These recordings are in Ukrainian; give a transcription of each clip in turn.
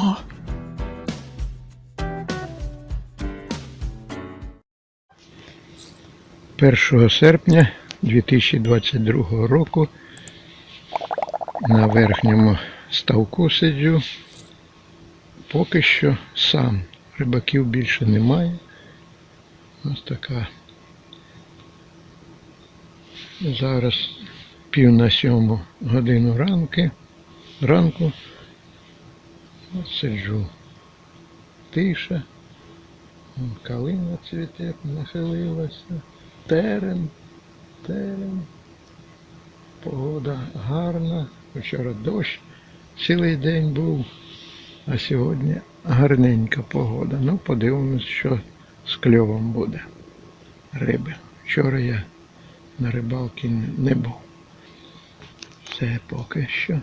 О! Першого серпня 2022 року на верхньому ставку сиджу. Поки що сам. Рибаків більше немає. Ось така. Зараз пів на сьому годину ранки. Ранку. От сиджу. Тиша. Калина цвіте, нахилилася. Терен. Терен. Погода гарна. Вчора дощ цілий день був. А сьогодні гарненька погода. Ну, подивимось, що з кльовом буде риби. Вчора я на рибалці не був. Все поки що.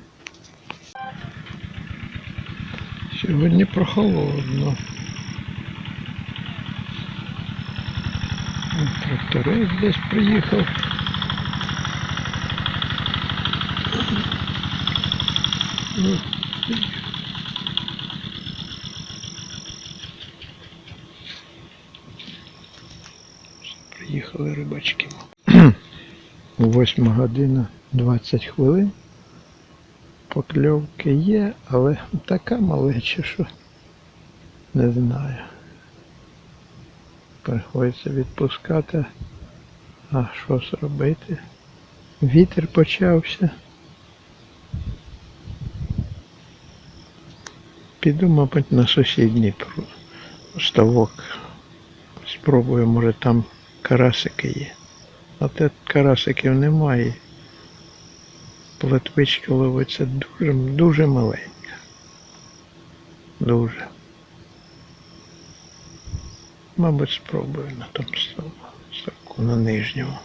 Сьогодні прохолодно. Тракторець десь приїхав. Приїхали рибачки. Восьма година 20 хвилин. Покльовки є, але така малеча, що не знаю. Приходиться відпускати. А що зробити? Вітер почався. Піду, мабуть, на сусідній ставок. Спробую, може там карасики є. А тут карасиків немає. Платвичка ловиться дуже, дуже маленька. Дуже. Мабуть, спробую на тому самому, на нижньому.